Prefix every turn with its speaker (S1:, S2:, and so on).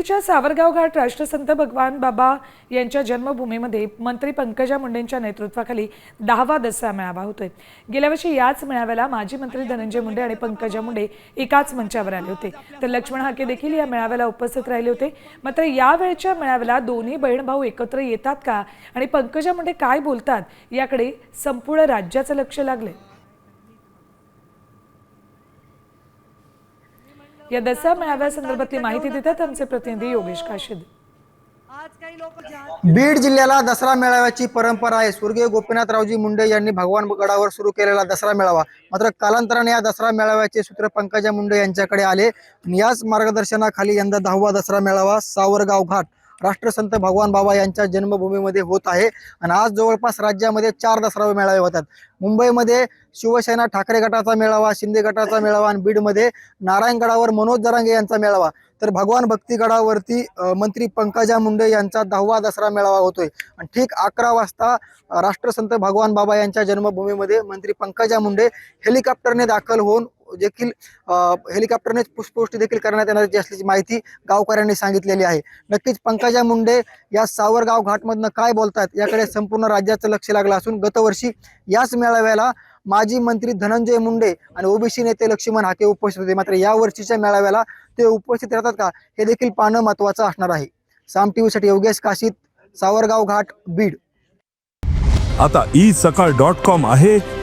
S1: बीडच्या सावरगाव घाट राष्ट्रसंत भगवान बाबा यांच्या जन्मभूमीमध्ये मंत्री पंकजा मुंडेंच्या नेतृत्वाखाली दहावा दसरा मेळावा होतोय. गेल्या वर्षी याच मेळाव्याला माजी मंत्री धनंजय मुंडे आणि पंकजा मुंडे एकाच मंचावर आले होते. तर लक्ष्मण हाके देखील या मेळाव्याला उपस्थित राहिले होते. मात्र यावेळच्या मेळाव्याला दोन्ही बहीण भाऊ एकत्र येतात का आणि पंकजा मुंडे काय बोलतात याकडे संपूर्ण राज्याचं लक्ष लागलंय. या दसरा मेळाव्यासंदर्भातली माहिती देतात आमचे प्रतिनिधी योगेश काशिद.
S2: बीड जिल्ह्याला दसरा मेळाव्याची परंपरा आहे. स्वर्गीय गोपीनाथरावजी मुंडे यांनी भगवान गडावर सुरू केलेला दसरा मेळावा. मात्र कालांतराने या दसरा मेळाव्याचे सूत्र पंकजा मुंडे यांच्याकडे आले. याच मार्गदर्शनाखाली यंदा दहावा दसरा मेळावा सावरगाव घाट. राष्ट्रसंत भगवान बाबा यांच्या जन्मभूमीमध्ये होत आहे. आणि आज जवळपास राज्यामध्ये चार दसरा मेळावे होतात. मुंबईमध्ये शिवसेना ठाकरे गटाचा मेळावा शिंदे गटाचा मेळावा आणि बीडमध्ये नारायणगडावर मनोज जरांगे यांचा मेळावा. तर भगवान भक्तीगडावरती मंत्री पंकजा मुंडे यांचा दहावा दसरा मेळावा होतोय. आणि ठीक अकरा वाजता राष्ट्रसंत भगवान बाबा यांच्या जन्मभूमीमध्ये मंत्री पंकजा मुंडे हेलिकॉप्टरने दाखल होऊन देखील हेलिकॉप्टरनेच हेलिकॉप्टरने पुष्पवृष्टी देखील करण्यात येणार असल्याची माहिती गावकऱ्यांनी सांगितलेली आहे. नक्कीच पंकजा मुंडे या सावरगाव घाटमधनं काय बोलतात याकडे संपूर्ण राज्याचं लक्ष लागलं असून गतवर्षी याच मेळाव्याला माजी मंत्री धनंजय मुंडे आणि ओबीसी नेते लक्ष्मण हाके उपस्थित होते. मात्र या वर्षीच्या मेळाव्याला ते उपस्थित राहतात का हे देखील पाहणं महत्वाचं असणार आहे. साम टीव्हीसाठी योगेश काशीत सावरगाव घाट बीड.
S3: आता ई सकाळ डॉट कॉम आहे.